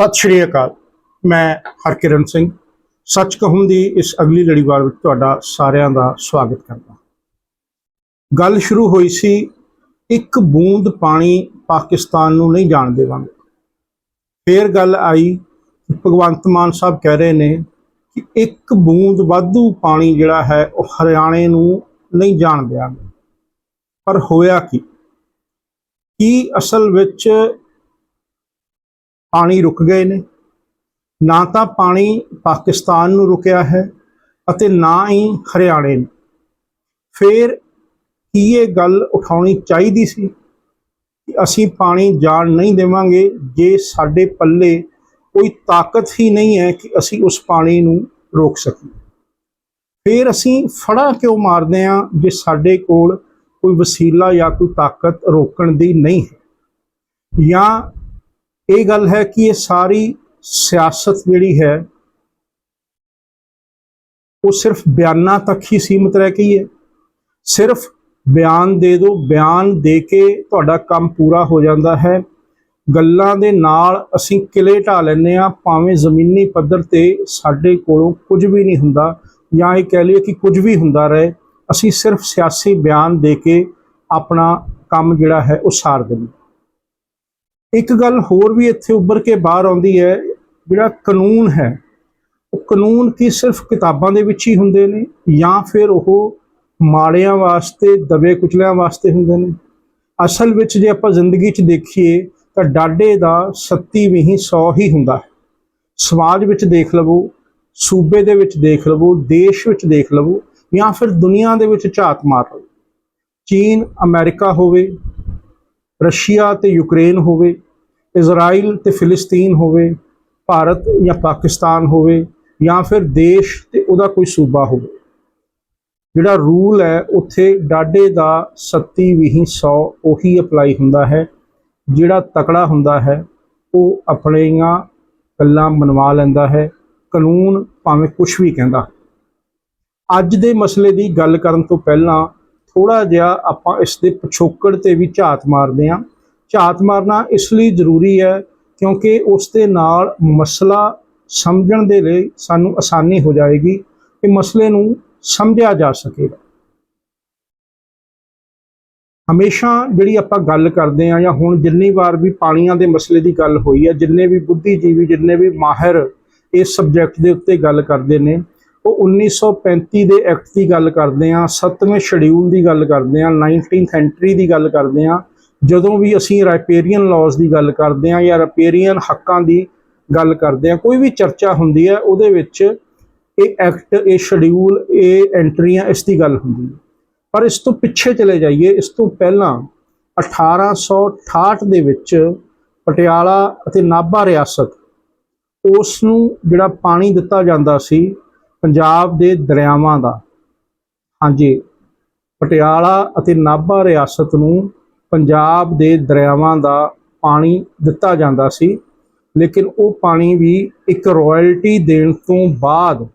ਸਤਿ ਸ਼੍ਰੀ ਅਕਾਲ। ਮੈਂ ਹਰਕਿਰਨ ਸਿੰਘ। ਸੱਚ ਕਹੂੰ ਦੀ ਇਸ ਅਗਲੀ ਲੜੀਵਾਰ ਵਿੱਚ ਤੁਹਾਡਾ ਸਾਰਿਆਂ ਦਾ ਸਵਾਗਤ ਕਰਦਾ ਗੱਲ ਸ਼ੁਰੂ ਹੋਈ ਸੀ, ਇੱਕ ਬੂੰਦ ਪਾਣੀ ਪਾਕਿਸਤਾਨ ਨੂੰ ਨਹੀਂ ਜਾਣ ਦੇਵਾਂਗੇ। ਫੇਰ ਗੱਲ ਆਈ, ਭਗਵੰਤ ਮਾਨ ਸਾਹਿਬ ਕਹਿ ਰਹੇ ਨੇ ਕਿ ਇੱਕ ਬੂੰਦ ਵਾਧੂ ਪਾਣੀ ਜਿਹੜਾ ਹੈ, ਉਹ ਹਰਿਆਣੇ ਨੂੰ ਨਹੀਂ ਜਾਣ ਦਿਆਂਗੇ। ਪਰ ਹੋਇਆ ਕੀ? ਕੀ ਅਸਲ ਵਿੱਚ ਪਾਣੀ ਰੁਕ ਗਏ ਨੇ। ਨਾ ਤਾਂ ਪਾਣੀ ਪਾਕਿਸਤਾਨ ਨੂੰ ਰੁਕਿਆ ਹੈ ਅਤੇ ਨਾ ਹੀ ਹਰਿਆਣੇ ਨੂੰ। ਫਿਰ ਕੀ ਇਹ ਗੱਲ ਉਠਾਉਣੀ ਚਾਹੀਦੀ ਸੀ ਕਿ ਅਸੀਂ ਪਾਣੀ ਜਾਣ ਨਹੀਂ ਦੇਵਾਂਗੇ ਜੇ ਸਾਡੇ ਪੱਲੇ ਕੋਈ ਤਾਕਤ ਹੀ ਨਹੀਂ ਹੈ ਕਿ ਅਸੀਂ ਉਸ ਪਾਣੀ ਨੂੰ ਰੋਕ ਸਕੀਏ। ਫਿਰ ਅਸੀਂ ਫੜਾ ਕਿਉਂ ਮਾਰਦੇ ਹਾਂ ਜੇ ਸਾਡੇ ਕੋਲ ਕੋਈ ਵਸੀਲਾ ਜਾਂ ਕੋਈ ਤਾਕਤ ਰੋਕਣ ਦੀ ਨਹੀਂ ਹੈ? ਜਾਂ ਇਹ ਗੱਲ ਹੈ ਕਿ ਇਹ ਸਾਰੀ ਸਿਆਸਤ ਜਿਹੜੀ ਹੈ, ਉਹ ਸਿਰਫ ਬਿਆਨਾਂ ਤੱਕ ਹੀ ਸੀਮਿਤ ਰਹਿ ਗਈ ਹੈ। ਸਿਰਫ ਬਿਆਨ ਦੇ ਦਿਓ, ਬਿਆਨ ਦੇ ਕੇ ਤੁਹਾਡਾ ਕੰਮ ਪੂਰਾ ਹੋ ਜਾਂਦਾ ਹੈ। ਗੱਲਾਂ ਦੇ ਨਾਲ ਅਸੀਂ ਕਿਲੇ ਢਾ ਲੈਂਦੇ ਆ ਭਾਵੇਂ ਜ਼ਮੀਨੀ ਪੱਧਰ ਤੇ ਸਾਡੇ ਕੋਲੋਂ ਕੁਝ ਵੀ ਨਹੀਂ ਹੁੰਦਾ, ਜਾਂ ਇਹ ਕਹਿ ਲਈਏ ਕਿ ਕੁਝ ਵੀ ਹੁੰਦਾ ਰਹੇ, ਅਸੀਂ ਸਿਰਫ ਸਿਆਸੀ ਬਿਆਨ ਦੇ ਕੇ ਆਪਣਾ ਕੰਮ ਜਿਹੜਾ ਹੈ, ਉਹ ਸਾਰ ਦਿੰਦੇ ਇੱਕ ਗੱਲ ਹੋਰ ਵੀ ਇੱਥੇ ਉੱਭਰ ਕੇ ਬਾਹਰ ਆਉਂਦੀ ਹੈ, ਜਿਹੜਾ ਕਾਨੂੰਨ ਹੈ, ਉਹ ਕਾਨੂੰਨ ਕੀ ਸਿਰਫ ਕਿਤਾਬਾਂ ਦੇ ਵਿੱਚ ਹੀ ਹੁੰਦੇ ਨੇ ਜਾਂ ਫਿਰ ਉਹ ਮਾੜਿਆਂ ਵਾਸਤੇ, ਦਬੇ ਕੁਚਲਿਆਂ ਵਾਸਤੇ ਹੁੰਦੇ ਨੇ? ਅਸਲ ਵਿੱਚ ਜੇ ਆਪਾਂ ਜ਼ਿੰਦਗੀ 'ਚ ਦੇਖੀਏ, ਤਾਂ ਡਾਡੇ ਦਾ 37 ਵੀ 100 ਹੀ ਹੁੰਦਾ ਹੈ। ਸਮਾਜ ਵਿੱਚ ਦੇਖ ਲਵੋ, ਸੂਬੇ ਦੇ ਵਿੱਚ ਦੇਖ ਲਵੋ, ਦੇਸ਼ ਵਿੱਚ ਦੇਖ ਲਵੋ ਜਾਂ ਫਿਰ ਦੁਨੀਆ ਦੇ ਵਿੱਚ ਝਾਤ ਮਾਰ ਲਵੋ। ਚੀਨ, ਅਮਰੀਕਾ ਹੋਵੇ ਰਸ਼ੀਆ ਤੇ ਯੂਕਰੇਨ ਹੋਵੇ, ਇਜ਼ਰਾਈਲ ਤੇ ਫਿਲਿਸਤੀਨ ਹੋਵੇ, ਭਾਰਤ ਜਾਂ ਪਾਕਿਸਤਾਨ ਹੋਵੇ, ਜਾਂ ਫਿਰ ਦੇਸ਼ ਤੇ ਉਹਦਾ ਕੋਈ ਸੂਬਾ ਹੋਵੇ। ਜਿਹੜਾ ਰੂਲ ਹੈ, ਉੱਥੇ ਡਾਡੇ ਦਾ 37 ਵੀਹੀਂ 100 ਉਹੀ ਅਪਲਾਈ ਹੁੰਦਾ ਹੈ। ਜਿਹੜਾ ਤਕੜਾ ਹੁੰਦਾ ਹੈ, ਉਹ ਆਪਣੀਆਂ ਗੱਲਾਂ ਮਨਵਾ ਲੈਂਦਾ ਹੈ, ਕਾਨੂੰਨ ਭਾਵੇਂ ਕੁਝ ਵੀ ਕਹਿੰਦਾ। ਅੱਜ ਦੇ ਮਸਲੇ ਦੀ ਗੱਲ ਕਰਨ ਤੋਂ ਪਹਿਲਾਂ ਥੋੜਾ ਜਿਹਾ ਆਪਾਂ ਇਸ ਦੇ ਪਿਛੋਕੜ ਤੇ ਵੀ ਝਾਤ ਮਾਰਦੇ ਹਾਂ। ਝਾਤ ਮਾਰਨਾ ਇਸ ਲਈ ਜ਼ਰੂਰੀ ਹੈ ਕਿਉਂਕਿ ਉਸ ਦੇ ਨਾਲ ਮਸਲਾ ਸਮਝਣ ਦੇ ਲਈ ਸਾਨੂੰ ਆਸਾਨੀ ਹੋ ਜਾਏਗੀ ਕਿ ਮਸਲੇ ਨੂੰ ਸਮਝਿਆ ਜਾ ਸਕੇਗਾ। ਹਮੇਸ਼ਾ ਜਿਹੜੀ ਆਪਾਂ ਗੱਲ ਕਰਦੇ ਆ ਜਾਂ ਹੁਣ ਜਿੰਨੀ ਵਾਰ ਵੀ ਪਾਣੀਆਂ ਦੇ ਮਸਲੇ ਦੀ ਗੱਲ ਹੋਈ ਹੈ, ਜਿੰਨੇ ਵੀ ਬੁੱਧੀਜੀਵੀ, ਜਿੰਨੇ ਵੀ ਮਾਹਿਰ ਇਸ ਸਬਜੈਕਟ ਦੇ ਉੱਤੇ ਗੱਲ ਕਰਦੇ ਨੇ ਉਹ 1935 ਦੇ ਐਕਟ ਦੀ ਗੱਲ ਕਰਦੇ ਆ 7ਵੇਂ ਸ਼ਡਿਊਲ ਦੀ ਗੱਲ ਕਰਦੇ ਆ 19th ਐਂਟਰੀ ਦੀ ਗੱਲ ਕਰਦੇ ਆ ਜਦੋਂ ਵੀ ਅਸੀਂ ਰਾਈਪੇਰੀਅਨ ਲਾਜ਼ ਦੀ ਗੱਲ ਕਰਦੇ ਆ ਜਾਂ ਰਾਈਪੇਰੀਅਨ ਹੱਕਾਂ ਦੀ ਗੱਲ ਕਰਦੇ ਆ ਕੋਈ ਵੀ ਚਰਚਾ ਹੁੰਦੀ ਹੈ, ਉਹਦੇ ਵਿੱਚ ਇਹ ਐਕਟ, ਇਹ ਸ਼ਡਿਊਲ, ਇਹ ਐਂਟਰੀਆਂ ਇਸ ਦੀ ਗੱਲ ਹੁੰਦੀ ਹੈ। ਪਰ ਇਸ ਤੋਂ ਪਿੱਛੇ ਚਲੇ ਜਾਈਏ, ਇਸ ਤੋਂ ਪਹਿਲਾਂ 1868 ਦੇ ਵਿੱਚ ਪਟਿਆਲਾ ਅਤੇ ਨਾਭਾ ਰਿਆਸਤ, ਉਸ ਨੂੰ ਜਿਹੜਾ ਪਾਣੀ ਦਿੱਤਾ ਜਾਂਦਾ ਸੀ ਪੰਜਾਬ ਦੇ ਦਰਿਆਵਾਂ ਦਾ। ਹਾਂਜੀ, ਪਟਿਆਲਾ ਅਤੇ ਨਾਭਾ ਰਿਆਸਤ ਨੂੰ ਪੰਜਾਬ ਦੇ ਦਰਿਆਵਾਂ ਦਾ ਪਾਣੀ ਦਿੱਤਾ ਜਾਂਦਾ ਸੀ, ਲੇਕਿਨ ਉਹ ਪਾਣੀ ਵੀ ਇੱਕ ਰਾਇਲਟੀ ਦੇਣ ਤੋਂ ਬਾਅਦ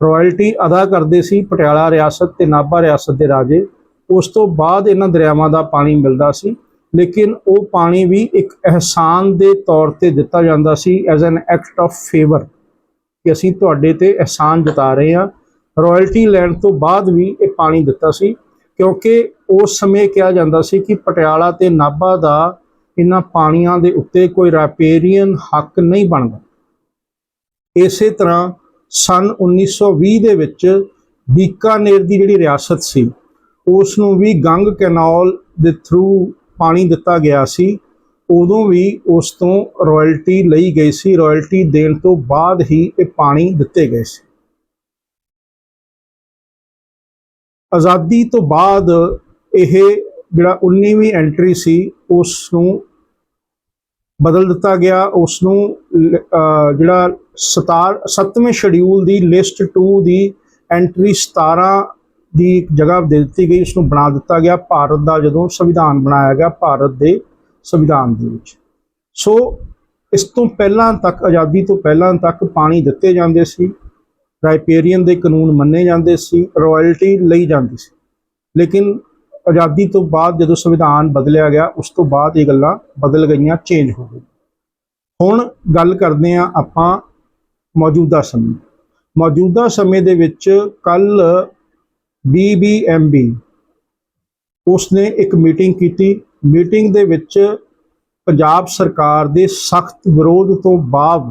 ਰਾਇਲਟੀ ਅਦਾ ਕਰਦੇ ਸੀ ਪਟਿਆਲਾ ਰਿਆਸਤ ਤੇ ਨਾਭਾ ਰਿਆਸਤ ਦੇ ਰਾਜੇ। ਉਸ ਤੋਂ ਬਾਅਦ ਇਹਨਾਂ ਦਰਿਆਵਾਂ ਦਾ ਪਾਣੀ ਮਿਲਦਾ ਸੀ, ਲੇਕਿਨ ਉਹ ਪਾਣੀ ਵੀ ਇੱਕ ਅਹਿਸਾਨ ਦੇ ਤੌਰ ਤੇ ਦਿੱਤਾ ਜਾਂਦਾ ਸੀ as an act of favour ਕਿ ਅਸੀਂ ਤੁਹਾਡੇ ਤੇ ਅਹਿਸਾਨ ਜਤਾ ਰਹੇ ਹਾਂ। ਰਾਇਲਟੀ ਲੈਣ ਤੋਂ ਬਾਅਦ ਵੀ ਇਹ ਪਾਣੀ ਦਿੱਤਾ ਸੀ, ਕਿਉਂਕਿ ਉਸ ਸਮੇਂ ਕਿਹਾ ਜਾਂਦਾ ਸੀ ਕਿ ਪਟਿਆਲਾ ਤੇ ਨਾਭਾ ਦਾ ਇਹਨਾਂ ਪਾਣੀਆਂ ਦੇ ਉੱਤੇ ਕੋਈ ਰਾਪੇਰੀਅਨ ਹੱਕ ਨਹੀਂ ਬਣਦਾ। ਇਸੇ ਤਰ੍ਹਾਂ ਸਨ 1920 ਦੇ ਵਿੱਚ ਬੀਕਾਨੇਰ ਦੀ ਜਿਹੜੀ ਰਿਆਸਤ ਸੀ ਉਸ ਨੂੰ ਵੀ ਗੰਗ ਕੈਨਾਲ ਦੇ ਥਰੂ ਪਾਣੀ ਦਿੱਤਾ ਗਿਆ ਸੀ। ਉਦੋਂ ਵੀ ਉਸ ਤੋਂ ਰਾਇਲਟੀ ਲਈ ਗਈ ਸੀ। ਰਾਇਲਟੀ ਦੇਣ ਤੋਂ ਬਾਅਦ ਹੀ ਇਹ ਪਾਣੀ ਦਿੱਤੇ ਗਏ ਸੀ। ਆਜ਼ਾਦੀ ਤੋਂ ਬਾਅਦ ਇਹ ਜਿਹੜਾ 19ਵੀਂ ਐਂਟਰੀ ਸੀ, ਉਸ ਨੂੰ ਬਦਲ ਦਿੱਤਾ ਗਿਆ। ਉਸ ਨੂੰ ਜਿਹੜਾ 17 7ਵੇਂ ਸ਼ਡਿਊਲ ਦੀ ਲਿਸਟ 2 ਦੀ ਐਂਟਰੀ 17 ਦੀ ਜਗ੍ਹਾ ਦੇ ਦਿੱਤੀ ਗਈ। ਉਸ ਨੂੰ ਬਣਾ ਦਿੱਤਾ ਗਿਆ। ਭਾਰਤ ਦਾ ਜਦੋਂ ਸੰਵਿਧਾਨ ਬਣਾਇਆ ਗਿਆ, ਭਾਰਤ ਦੇ ਸੰਵਿਧਾਨ ਦੇ ਵਿੱਚ। ਸੋ ਇਸ ਤੋਂ ਪਹਿਲਾਂ ਤੱਕ, ਆਜ਼ਾਦੀ ਤੋਂ ਪਹਿਲਾਂ ਤੱਕ ਪਾਣੀ ਦਿੱਤੇ ਜਾਂਦੇ ਸੀ ਰਾਈਪੇਰੀਅਨ ਦੇ ਕਾਨੂੰਨ ਮੰਨੇ ਜਾਂਦੇ ਸੀ, ਰਾਇਲਟੀ ਲਈ ਜਾਂਦੀ ਸੀ। ਲੇਕਿਨ ਆਜ਼ਾਦੀ ਤੋਂ ਬਾਅਦ ਜਦੋਂ ਸੰਵਿਧਾਨ ਬਦਲਿਆ ਗਿਆ, ਉਸ ਤੋਂ ਬਾਅਦ ਇਹ ਗੱਲਾਂ ਬਦਲ ਗਈਆਂ ਚੇਂਜ ਹੋ ਗਈਆਂ। ਹੁਣ ਗੱਲ ਕਰਦੇ ਹਾਂ ਆਪਾਂ ਮੌਜੂਦਾ ਸਮੇਂ। ਮੌਜੂਦਾ ਸਮੇਂ ਦੇ ਵਿੱਚ ਕੱਲ ਬੀਬੀਐਮਬੀ ਉਸਨੇ ਇੱਕ ਮੀਟਿੰਗ ਕੀਤੀ ਮੀਟਿੰਗ ਦੇ ਵਿੱਚ ਪੰਜਾਬ ਸਰਕਾਰ ਦੇ ਸਖਤ ਵਿਰੋਧ ਤੋਂ ਬਾਅਦ,